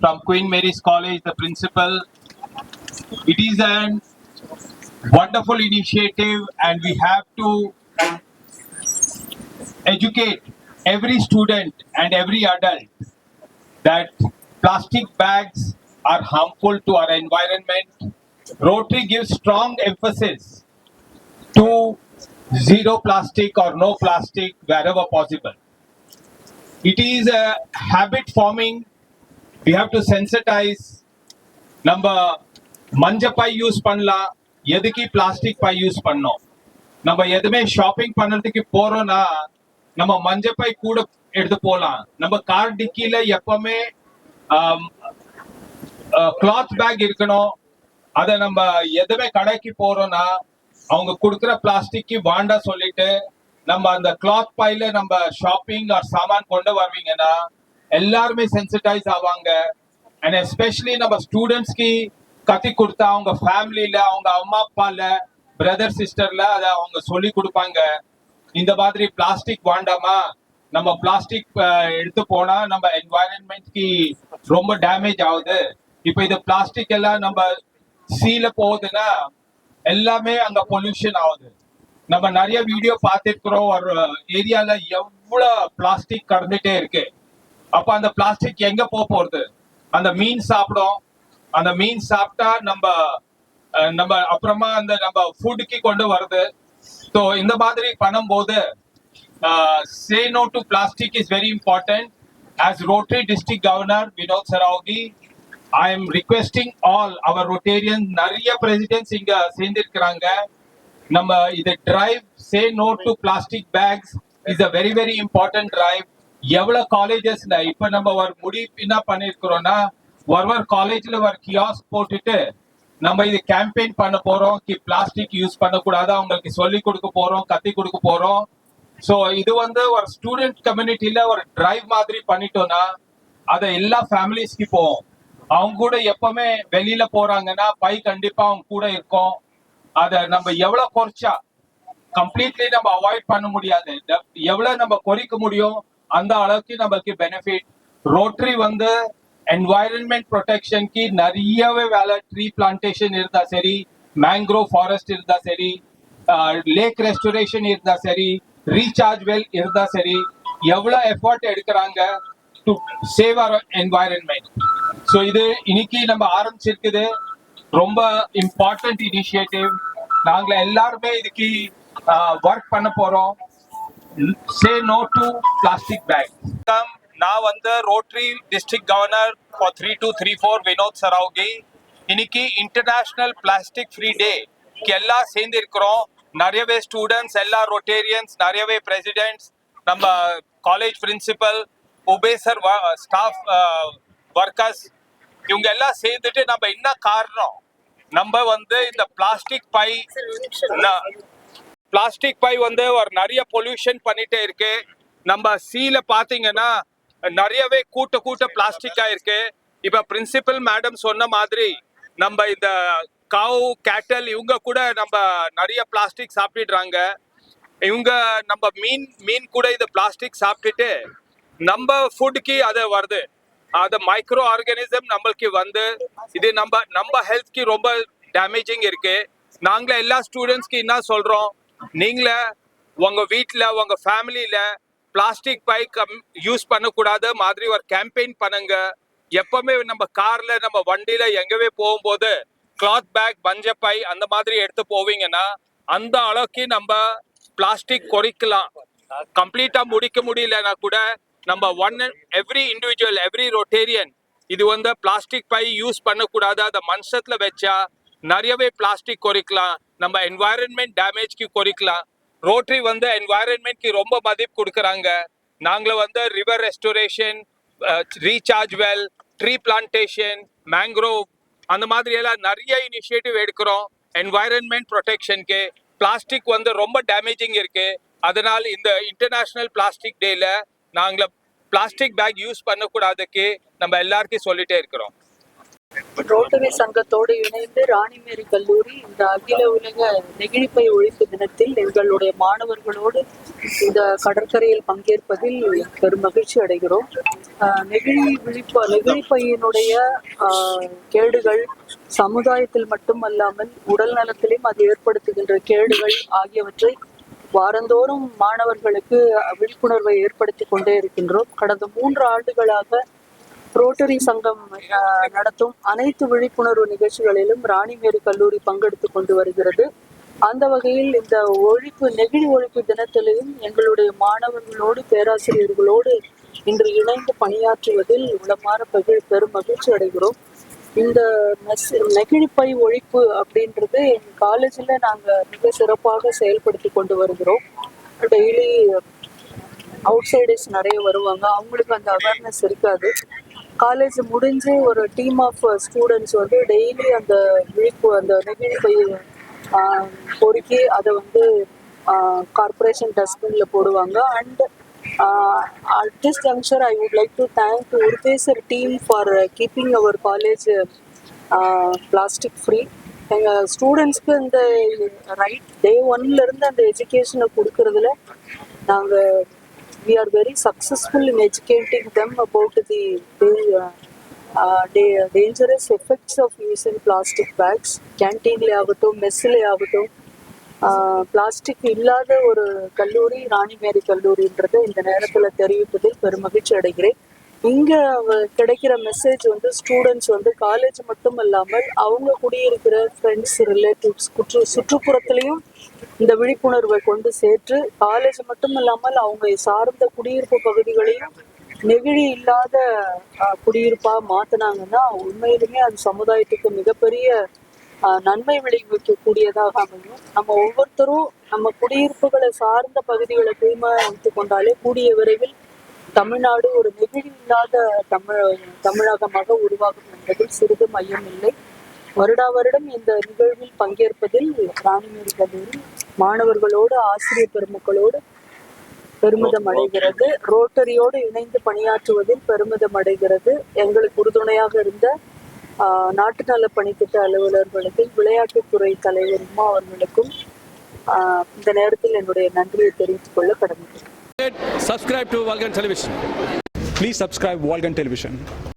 from Queen Mary's College, the principal. It is an wonderful initiative and we have to educate every student and every adult that plastic bags are harmful to our environment. Rotary gives strong emphasis to zero plastic or no plastic wherever possible. It is a habit forming. We have to sensitize நம்ம மஞ்ச by use பண்ணலாம். எதுக்கு plastic by use பண்ணோம்? நம்ம எதுவுமே shopping பண்ணுறதுக்கு போறோம்னா நம்ம மஞ்ச பை கூட எடுத்து போகலாம் நம்ம கார் டிக்கியில எப்பவுமே கிளாத் பேக் இருக்கணும். அதை நம்ம எதுவுமே கடைக்கு போறோம்னா அவங்க கொடுக்குற பிளாஸ்டிக்கு வாண்டா சொல்லிட்டு நம்ம அந்த கிளாத் பையில நம்ம ஷாப்பிங் சாமான் கொண்டு வருவீங்கன்னா எல்லாருமே சென்சிடைஸ் ஆவாங்க. அண்ட் எஸ்பெஷலி நம்ம ஸ்டூடெண்ட்ஸ்க்கு கத்தி கொடுத்தா அவங்க ஃபேமிலியில அவங்க அம்மா அப்பால பிரதர் சிஸ்டர்ல அதை அவங்க சொல்லி கொடுப்பாங்க. இந்த மாதிரி பிளாஸ்டிக் வாண்டாமா? நம்ம பிளாஸ்டிக் எடுத்து போனா நம்ம என்வாயன்மெண்ட்க்கு ரொம்ப டேமேஜ் ஆகுது. இப்போ இது பிளாஸ்டிக் எல்லாம் நம்ம சீல போகுதுன்னா எல்லாமே அங்க பொல்யூஷன் ஆகுது. நம்ம நிறைய வீடியோ பார்த்துருக்குறோம். ஒரு ஏரியால எவ்வளவு பிளாஸ்டிக் கடந்துட்டே இருக்கு. அப்ப அந்த பிளாஸ்டிக் எங்க போக போறது? அந்த மீன் சாப்பிடும். அந்த மீன் சாப்பிட்டா நம்ம நம்ம அப்புறமா அந்த நம்ம ஃபுட்டுக்கு கொண்டு வருது ஸோ இந்த மாதிரி பண்ணும்போது say no to plastic is very important as Rotary district governor Vinod Saraogi I am requesting all our Rotarian நிறைய பிரசிடென்ட்ஸ் இங்க சேர்ந்திருக்கிறாங்க. நம்ம இது drive say no to plastic bags is a very very important drive எவ்வளவு காலேஜஸ்ல இப்ப நம்ம ஒரு முடிவு என்ன பண்ணிருக்கிறோம்னா ஒரு ஒரு காலேஜ்ல ஒரு கியாஸ் போட்டுட்டு நம்ம இது கேம்பெயின் பண்ண போறோம் கி பிளாஸ்டிக் யூஸ் பண்ணக்கூடாது அவங்களுக்கு சொல்லி கொடுக்க போறோம் கத்தி கொடுக்க போறோம். ஸோ இது வந்து ஒரு ஸ்டூடெண்ட் கம்யூனிட்டியில ஒரு டிரைவ் மாதிரி பண்ணிட்டோம்னா அதை எல்லா ஃபேமிலிஸ்க்கு போவோம் அவங்க கூட எப்பவுமே வெளியில போறாங்கன்னா பை கண்டிப்பா அவங்க கூட இருக்கும். அதை நம்ம எவ்வளவு குறைச்சா கம்ப்ளீட்லி நம்ம அவாய்ட் பண்ண முடியாது. எவ்வளவு நம்ம குறைக்க முடியும் அந்த அளவுக்கு நமக்கு பெனிஃபிட் ரோட்டரி வந்து என்வாயரன்மெண்ட் ப்ரொடெக்ஷனுக்கு நிறையவே வேலை. ட்ரீ பிளான்டேஷன் இருந்தா சரி மேங்க்ரோவ் ஃபாரஸ்ட் இருந்தா சரி லேக் ரெஸ்டோரேஷன் இருந்தா சரி ரீசார்ஜ் வெல் இருந்தா சரி எவ்வளவு எஃபர்ட் எடுக்கிறாங்க to save our environment so இது இன்னைக்கு நம்ம ஆரம்பிச்சிருக்குது. ரொம்ப இம்பார்ட்டன்ட் இனிஷியேட்டிவ் நாங்கள் எல்லாருமே இதுக்கு ஒர்க் பண்ண say no to plastic bag நான் வந்து Rotary district governor for three two three four Vinod Saraogi இன்னைக்கு இன்டர்நேஷனல் பிளாஸ்டிக் ஃப்ரீ டே எல்லாம் சேர்ந்து இருக்கிறோம் நிறையவே ஸ்டூடெண்ட்ஸ் எல்லா ரொட்டேரியன்ஸ் நிறையவே பிரசிடென்ட்ஸ் நம்ம college principal professor staff workers இவங்க எல்லாம் சேர்ந்துட்டு நம்ம என்ன காரணம்? நம்ம வந்து இந்த பிளாஸ்டிக் பை பிளாஸ்டிக் பை வந்து ஒரு நிறைய பொல்யூஷன் பண்ணிட்டே இருக்கு. நம்ம சீல பாத்தீங்கன்னா நிறையவே கூட்ட கூட்ட பிளாஸ்டிக்கா இருக்கு இப்ப பிரின்சிபல் மேடம் சொன்ன மாதிரி நம்ம இந்த கவு கேட்டல் இவங்க கூட நம்ம நிறைய பிளாஸ்டிக் சாப்பிடுறாங்க இவங்க நம்ம மீன் மீன் கூட இந்த பிளாஸ்டிக் சாப்பிட்டுட்டு நம்ம ஃபுட்க்கு அது வருது. அது மைக்ரோ ஆர்கானிசம் நம்மளுக்கு வந்து இது நம்ம நம்ம ஹெல்த்க்கு ரொம்ப டேமேஜிங் இருக்கு. நாங்களே எல்லா ஸ்டூடெண்ட்ஸ்க்கு என்ன சொல்றோம்? நீங்கள உங்க வீட்டில் உங்க ஃபேமிலியில பிளாஸ்டிக் பை கம் யூஸ் பண்ணக்கூடாத. மாதிரி ஒரு கேம்பெயின் பண்ணுங்க. எப்பவுமே நம்ம கார்ல நம்ம வண்டியில எங்கவே போகும்போது கிளாத் பேக் பஞ்ச பை அந்த மாதிரி எடுத்து போவீங்கன்னா அந்த அளவுக்கு நம்ம பிளாஸ்டிக் குறைக்கலாம். கம்ப்ளீட்டா முடிக்க முடியலன்னா கூட நம்ம one every individual every Rotarian இது வந்து பிளாஸ்டிக் பை யூஸ் பண்ணக்கூடாது. அதை மனுஷத்துல வச்சா நிறையவே பிளாஸ்டிக் குறைக்கலாம். நம்ம என்வாயரன்மெண்ட் டேமேஜ்க்கு குறைக்கலாம். ரோட்டரி வந்து என்வாயரன்மெண்ட்க்கு ரொம்ப மதிப்பு கொடுக்குறாங்க. நாங்கள வந்து river restoration recharge well tree plantation mangrove அந்த மாதிரி எல்லாம் நிறைய இனிஷியேட்டிவ் எடுக்கிறோம். என்வாயரன்மெண்ட் ப்ரொடெக்ஷனுக்கு பிளாஸ்டிக் வந்து ரொம்ப டேமேஜிங் இருக்கு. அதனால் இந்த இன்டர்நேஷ்னல் பிளாஸ்டிக் டேல நாங்கள பிளாஸ்டிக் பேக் யூஸ் பண்ணக்கூடாதுக்கு நம்ம எல்லாருக்கும் சொல்லிட்டே இருக்கிறோம். ரோட்டரி சங்கத்தோடு இணைந்து ராணிமேரி கல்லூரி இந்த அகில உலக நெகிழிப்பை ஒழிப்பு தினத்தில் எங்களுடைய மாணவர்களோடு இந்த கடற்கரையில் பங்கேற்பதில் பெரும் மகிழ்ச்சி அடைகிறோம். நெகிழி விழிப்பு நெகிழிப்பையினுடைய கேடுகள் சமுதாயத்தில் மட்டுமல்லாமல் உடல் நலத்திலும் அது ஏற்படுத்துகின்ற கேடுகள் ஆகியவற்றை வாரந்தோறும் மாணவர்களுக்கு விழிப்புணர்வை ஏற்படுத்தி கொண்டே இருக்கின்றோம். கடந்த மூன்று ஆண்டுகளாக ரோட்டரி சங்கம் நடத்தும் அனைத்து விழிப்புணர்வு நிகழ்ச்சிகளிலும் ராணிமேரி கல்லூரி பங்கெடுத்து கொண்டு வருகிறது. அந்த வகையில் இந்த ஒழிப்பு நெகிழி ஒழிப்பு தினத்திலையும் எங்களுடைய மாணவர்களோடு பேராசிரியர்களோடு இன்று இணைந்து பணியாற்றுவதில் உளமாற பகிழ் பெரும் மகிழ்ச்சி அடைகிறோம். இந்த மெஸ் நெகிழிப்பை ஒழிப்பு அப்படின்றது எங்கள் காலேஜில் நாங்கள் மிக சிறப்பாக செயல்படுத்தி கொண்டு வருகிறோம். டெய்லி அவுட் சைடர்ஸ் நிறைய வருவாங்க. அவங்களுக்கு அந்த அவேர்னஸ் இருக்காது. காலேஜ் முடிஞ்சு ஒரு டீம் ஆஃப் ஸ்டூடெண்ட்ஸ் வந்து டெய்லி அந்த விழிப்பு அந்த நெகிழி பொறுக்கி அதை வந்து கார்பரேஷன் டஸ்ட்பினில் போடுவாங்க. And at this juncture I would like to thank உருதேசர் team for keeping our college plastic free எங்கள் ஸ்டூடெண்ட்ஸ்க்கு இந்த ரைட் டே ஒன்லேருந்து அந்த எஜுகேஷனை கொடுக்கறதுல நாங்கள் we are very successful in educating them about the, the uh, uh, da- dangerous effects of using plastic bags கேன்டீன்ல ஆகட்டும் மெஸ்ஸில் ஆகட்டும் பிளாஸ்டிக் இல்லாத ஒரு கல்லூரி ராணிமேரி கல்லூரின்றதை இந்த நேரத்தில் தெரிவிப்பதில் பெருமகிழ்ச்சி அடைகிறேன் இங்க கிடைக்கிற மெசேஜ் வந்து ஸ்டூடெண்ட்ஸ் வந்து காலேஜ் மட்டும் இல்லாமல் அவங்க குடியிருக்கிற ஃப்ரெண்ட்ஸ் ரிலேட்டிவ்ஸ் குற்று சுற்றுப்புறத்திலையும் இந்த விழிப்புணர்வை கொண்டு சேர்த்து காலேஜ் மட்டும் இல்லாமல் அவங்க சார்ந்த குடியிருப்பு பகுதிகளையும் நெகிழி இல்லாத குடியிருப்பாக குடியிருப்பா உண்மையிலுமே அது சமுதாயத்துக்கு மிகப்பெரிய நன்மை நன்மை விளைவிக்கக்கூடியதாக அமையும். நம்ம ஒவ்வொருத்தரும் நம்ம குடியிருப்புகளை சார்ந்த பகுதிகளை தூய்மையாக வைத்து கொண்டாலே கூடிய விரைவில் தமிழ்நாடு ஒரு நெகிழி இல்லாத தமிழ் தமிழகமாக உருவாகும் என்பதில் சிறிதும் மையம் இல்லை. வருடா வருடம் இந்த நிகழ்வில் பங்கேற்பதில் ராணிமேரி கல்லூரி மாணவர்களோடு ஆசிரியர் பெருமக்களோடு பெருமிதம் அடைகிறது. ரோட்டரியோடு இணைந்து பணியாற்றுவதில் பெருமிதம் அடைகிறது. எங்களுக்கு உறுதுணையாக இருந்த நாட்டு நல பணித்திட்ட அலுவலர்களுக்கும் விளையாட்டுத்துறை தலைவர் உமா அவர்களுக்கும் இந்த நேரத்தில் என்னுடைய நன்றியை தெரிவித்துக் கொள்ள கடமைப்பட்டேன் Subscribe to Vulcan Television. Please subscribe Volgan Television.